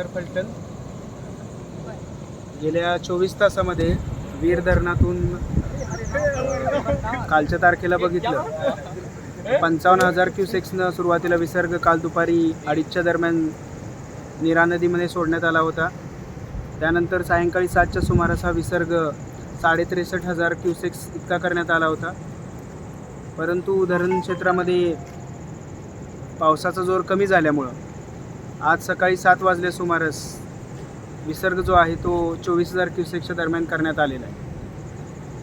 फलटण गेल्या चोवीस तासामध्ये वीर धरणातून कालच्या तारखेला बघितलं. पंचावन्न हजार क्युसेक्सनं सुरुवातीला विसर्ग काल दुपारी अडीचच्या दरम्यान नीरा नदीमध्ये सोडण्यात आला होता. त्यानंतर सायंकाळी सातच्या सुमारास हा विसर्ग साडे त्रेसष्ट हजार क्युसेक्स इतका करण्यात आला होता. परंतु धरण क्षेत्रामध्ये पावसाचा जोर कमी झाल्यामुळं आज सकाळी सात वाजले सुमारास. विसर्ग जो आहे तो चोवीस हजार क्युसेकच्या दरम्यान करण्यात आलेला आहे.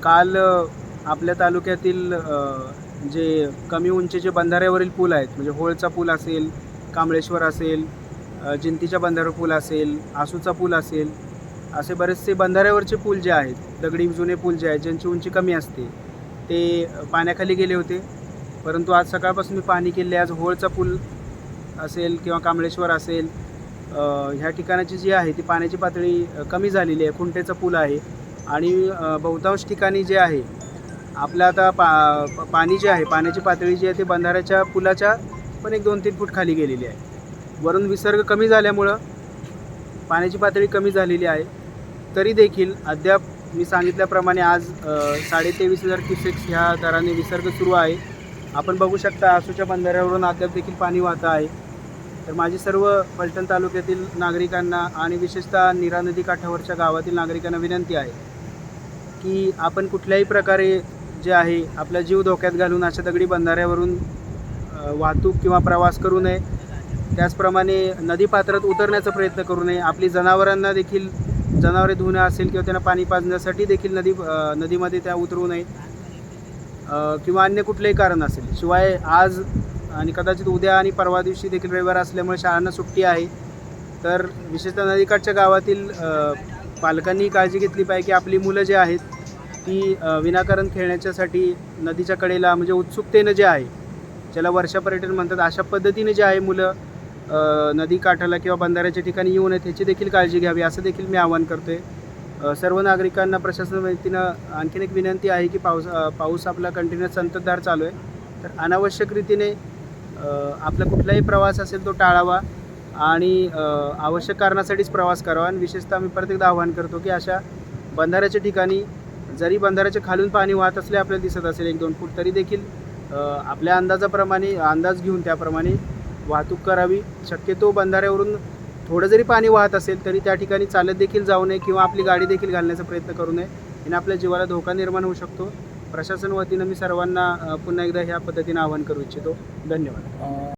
काल आपल्या तालुक्यातील जे कमी उंचीचे बंधाऱ्यावरील पूल आहेत म्हणजे होळचा पूल असेल कांबळेश्वर असेल जिंतीच्या बंधाऱ्यावर पूल असेल आसूचा पूल असेल असे बरेचसे बंधाऱ्यावरचे पूल जे आहेत दगडी जुने पूल जे आहेत ज्यांची उंची कमी असते ते पाण्याखाली गेले होते. परंतु आज सकाळपासून मी पाणी केले आज होळचा पूल असेल किंवा कांबळेश्वर असेल ह्या ठिकाणाची जी आहे ती पाण्याची पातळी कमी झालेली आहे खुंटेचा पूल आहे. आणि बहुतांश ठिकाणी जे आहे आपलं आता पा पाणी जे आहे पाण्याची पातळी जी आहे ती बंधाऱ्याच्या पुलाच्या पण एक दोन तीन फूट खाली गेलेली आहे. वरून विसर्ग कमी झाल्यामुळं पाण्याची पातळी कमी झालेली आहे. तरी देखील अद्याप मी सांगितल्याप्रमाणे आज साडेतेवीस साडे तेवीस हजार क्युसेक्स ह्या दराने विसर्ग सुरू आहे. आपण बघू शकता आसूच्या बंधाऱ्यावरून अद्याप देखील पाणी वाहतं आहे. तर माझी सर्व फलटण तालुक्यातील नागरिकांना आणि विशेषतः निरा नदी काठावरच्या गावातील नागरिकांना विनंती आहे की आपण कुठल्याही प्रकारे जे आहे आपला जीव धोक्यात घालून अशा दगडी बंधाऱ्यावरून वाहतूक किंवा प्रवास करू नये. त्याचप्रमाणे नदीपात्रात उतरण्याचा प्रयत्न करू नये. आपली जनावरांना देखील जनावरे धुणं असेल किंवा त्यांना पाणी पाजण्यासाठी देखील नदी नदीमध्ये त्या उतरू नये. किंवा अन्य कुठलंही कारण असेल. शिवाय आज आणि कदाचित उद्या आणि परवा दिवशी देखील रविवार असल्यामुळे शाळांना सुट्टी आहे. तर विशेषतः नदीकाठच्या गावातील पालकांनी काळजी घेतली पाहिजे की आपली मुलं जे आहेत ती विनाकारण खेळण्याच्यासाठी नदीच्या कडेला म्हणजे उत्सुकतेनं जे आहे ज्याला वर्षा पर्यटन म्हणतात अशा पद्धतीने जे आहे मुलं नदी काठाला किंवा बंधाऱ्याच्या ठिकाणी येऊ नयेत ह्याची देखील काळजी घ्यावी असं देखील मी आवाहन करतो आहे सर्व नागरिकांना प्रशासन वतीनं आणखीन एक विनंती आहे की पाऊस पाऊस आपला कंटिन्युअस संततधार चालू आहे. तर अनावश्यक रीतीने आपला कुठलाही प्रवास असेल तो टाळावा आणि आवश्यक कारणासाठीच प्रवास करावा. आणि विशेषतः मी परत एकदा आवाहन करतो की अशा बंधाऱ्याच्या ठिकाणी जरी बंधाऱ्याच्या खालून पाणी वाहत असले आपल्याला दिसत असेल एक दोन फूट तरी देखील आपल्या अंदाजाप्रमाणे अंदाज घेऊन त्याप्रमाणे वाहतूक करावी. शक्यतो बंधाऱ्यावरून थोडं जरी पाणी वाहत असेल तरी त्या ठिकाणी चालत देखील जाऊ नये किंवा आपली गाडी देखील घालण्याचा प्रयत्न करू नये. आणि आपल्या जीवाला धोका निर्माण होऊ शकतो. प्रशासन वतीनं मी सर्वांना पुन्हा एकदा ह्या पद्धतीनं आवाहन करू इच्छितो. धन्यवाद.